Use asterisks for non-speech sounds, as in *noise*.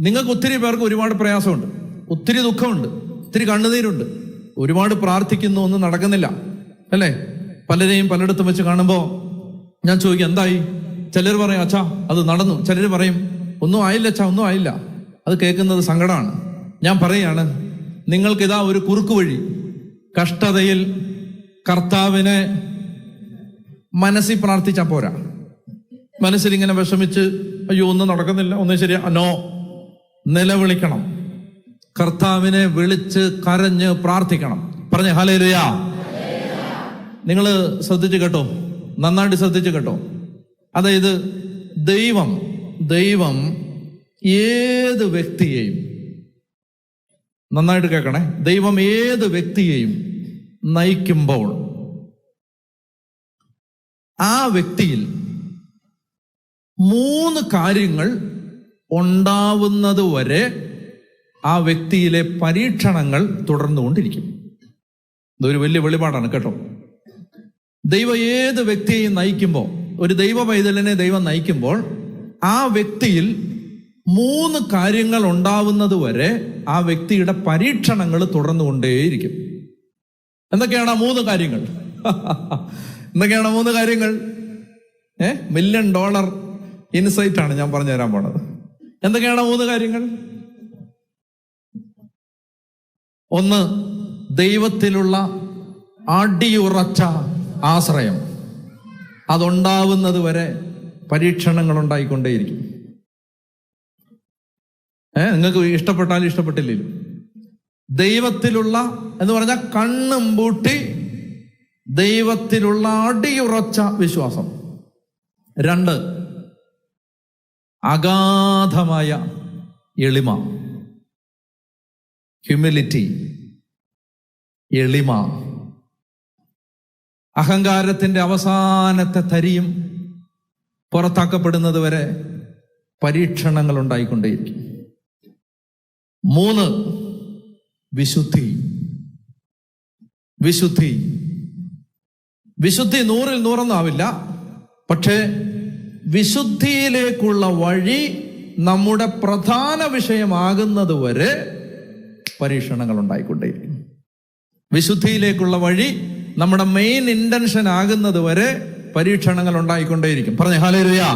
നിങ്ങൾക്ക് ഒത്തിരി പേർക്ക് ഒരുപാട് പ്രയാസമുണ്ട്. ഒത്തിരി ദുഃഖമുണ്ട്. ഒത്തിരി കണ്ണുനീരുണ്ട്. ഒരുപാട് പ്രാർത്ഥിക്കുന്നു ഒന്നും നടക്കുന്നില്ല. അല്ലേ? പലരെയും പലയിടത്തും വെച്ച് കാണുമ്പോൾ ഞാൻ ചോദിക്കും എന്തായി? ചിലർ പറയും അച്ഛാ അത് നടന്നു. ചിലർ പറയും ഒന്നും ആയില്ല അച്ഛാ ഒന്നും ആയില്ല. അത് കേൾക്കുന്നത് സങ്കടമാണ് ഞാൻ പറയാണ് നിങ്ങൾക്കിതാ ഒരു കുറുക്ക് വഴി. കഷ്ടതയിൽ കർത്താവിനെ മനസ്സിൽ പ്രാർത്ഥിച്ചാൽ പോരാ. മനസ്സിൽ ഇങ്ങനെ വിഷമിച്ച് അയ്യോ ഒന്നും നടക്കുന്നില്ല. ഒന്നും ശരിയാ നോ. നിലവിളിക്കണം. കർത്താവിനെ വിളിച്ച് കരഞ്ഞ് പ്രാർത്ഥിക്കണം. പറഞ്ഞ ഹലേലുയാ നിങ്ങൾ ശ്രദ്ധിച്ചു കേട്ടോ. നന്നായിട്ട് ശ്രദ്ധിച്ചു കേട്ടോ. അതായത് ദൈവം ദൈവം ഏത് വ്യക്തിയെയും നന്നായിട്ട് കേൾക്കണേ. ദൈവം ഏത് വ്യക്തിയെയും നയിക്കുമ്പോൾ ആ വ്യക്തിയിൽ മൂന്ന് കാര്യങ്ങൾ ഉണ്ടാവുന്നത് വരെ ആ വ്യക്തിയിലെ പരീക്ഷണങ്ങൾ തുടർന്നുകൊണ്ടിരിക്കും. ഇതൊരു വലിയ വെളിപാടാണ് കേട്ടോ. ദൈവം ഏത് വ്യക്തിയെയും നയിക്കുമ്പോൾ ഒരു ദൈവ പൈതലിനെ ദൈവം നയിക്കുമ്പോൾ ആ വ്യക്തിയിൽ മൂന്ന് കാര്യങ്ങൾ ഉണ്ടാവുന്നത് വരെ ആ വ്യക്തിയുടെ പരീക്ഷണങ്ങൾ തുടർന്നുകൊണ്ടേയിരിക്കും. എന്തൊക്കെയാണ് ആ മൂന്ന് കാര്യങ്ങൾ? *laughs* എന്തൊക്കെയാണ് മൂന്ന് കാര്യങ്ങൾ? ഏ? മില്യൺ ഡോളർ ഇൻസൈറ്റ് ആണ് ഞാൻ പറഞ്ഞു തരാൻ പോണത്. എന്തൊക്കെയാണ് മൂന്ന് കാര്യങ്ങൾ? ഒന്ന് ദൈവത്തിലുള്ള അടിയുറച്ച ആശ്രയം. അതുണ്ടാവുന്നത് വരെ പരീക്ഷണങ്ങൾ ഉണ്ടായിക്കൊണ്ടേയിരിക്കും. ഏ നിങ്ങൾക്ക് ഇഷ്ടപ്പെട്ടാലും ഇഷ്ടപ്പെട്ടില്ലല്ലോ. ദൈവത്തിലുള്ള എന്ന് പറഞ്ഞാൽ കണ്ണും പൂട്ടി ദൈവത്തിലുള്ള അടിയുറച്ച വിശ്വാസം. രണ്ട് അഗാധമായ എളിമ. ഹ്യൂമിലിറ്റി എളിമ. അഹങ്കാരത്തിന്റെ അവസാനത്തെ തരിയും പുറത്താക്കപ്പെടുന്നത് വരെ പരീക്ഷണങ്ങൾ ഉണ്ടായിക്കൊണ്ടേയിരിക്കും. മൂന്ന് വിശുദ്ധി. വിശുദ്ധി. വിശുദ്ധി നൂറിൽ നൂറൊന്നാവില്ല പക്ഷേ വിശുദ്ധിയിലേക്കുള്ള വഴി നമ്മുടെ പ്രധാന വിഷയമാകുന്നത് വരെ പരീക്ഷണങ്ങൾ ഉണ്ടായിക്കൊണ്ടേയിരിക്കും വിശുദ്ധിയിലേക്കുള്ള വഴി നമ്മുടെ മെയിൻ ഇന്റൻഷൻ ആകുന്നത് വരെ പരീക്ഷണങ്ങൾ ഉണ്ടായിക്കൊണ്ടേയിരിക്കും പറഞ്ഞേ ഹാലേലുയാ